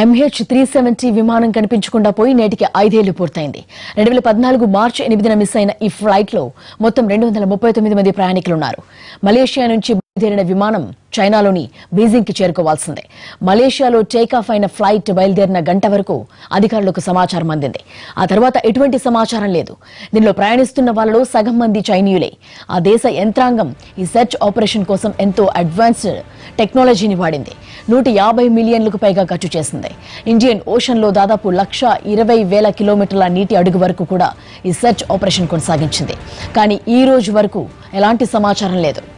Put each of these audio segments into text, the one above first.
MH three seventy విమానం కనిపించకుండా పోయి నేటికి ఐదేళ్ళు పూర్తయింది. రెండు వేల పద్నాలుగు మార్చి ఎనిమిదిన మిస్ అయిన ఈ ఫ్లైట్లో మొత్తం రెండు వందల ముప్పై తొమ్మిది మంది ప్రయాణికులున్నారు. మలేషియా నుంచి బయలుదేరిన విమానం చైనాలోని బీజింగ్కి చేరుకోవాల్సిందే. మలేషియాలో టేకాఫ్ అయిన ఫ్లైట్ బయలుదేరిన గంట వరకు అధికారులకు సమాచారం అందింది. ఆ తర్వాత ఎటువంటి సమాచారం లేదు. దీనిలో ప్రయాణిస్తున్న వాళ్ళలో సగం మంది చైనీయులే. ఆ దేశ యంత్రాంగం ఈ సెర్చ్ ఆపరేషన్ కోసం ఎంతో అడ్వాన్స్డ్ టెక్నాలజీని వాడింది. నూట యాభై మిలియన్లకు పైగా ఖర్చు చేసింది. ఇండియన్ ఓషన్లో దాదాపు లక్ష ఇరవై వేల కిలోమీటర్ల నీటి అడుగు వరకు కూడా ఈ సెర్చ్ ఆపరేషన్ కొనసాగించింది. కానీ ఈ రోజు వరకు ఎలాంటి సమాచారం లేదు.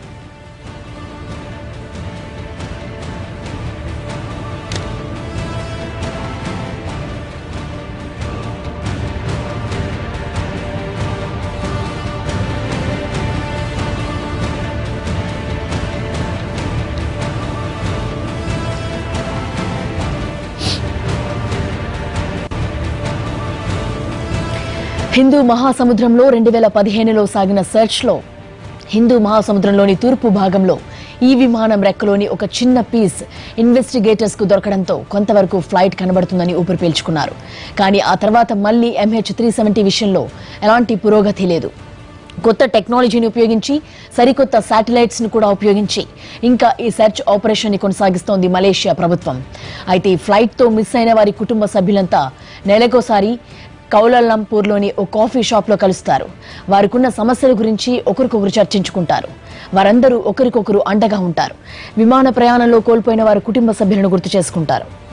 హిందూ మహాసముద్రంలో రెండు వేల పదిహేనులో సాగిన సెర్చ్లో హిందూ మహాసముద్రంలోని తూర్పు భాగంలో ఈ విమానం రెక్కలోని ఒక చిన్న పీస్ ఇన్వెస్టిగేటర్స్కు దొరకడంతో కొంతవరకు ఫ్లైట్ కనబడుతుందని ఊపిరి పీల్చుకున్నారు. కానీ ఆ తర్వాత మళ్ళీ ఎంహెచ్ త్రీ సెవెంటీ విషయంలో ఎలాంటి పురోగతి లేదు. కొత్త టెక్నాలజీని ఉపయోగించి సరికొత్త శాటిలైట్స్ను కూడా ఉపయోగించి ఇంకా ఈ సెర్చ్ ఆపరేషన్ని కొనసాగిస్తోంది మలేషియా ప్రభుత్వం. అయితే ఈ ఫ్లైట్తో మిస్ అయిన వారి కుటుంబ సభ్యులంతా నెలకోసారి కౌలాలంపూర్లోని ఓ కాఫీ షాప్లో కలుస్తారు. వారికున్న సమస్యల గురించి ఒకరికొకరు చర్చించుకుంటారు. వారందరూ ఒకరికొకరు అండగా ఉంటారు. విమాన ప్రయాణంలో కోల్పోయిన వారి కుటుంబ సభ్యులను గుర్తు చేసుకుంటారు.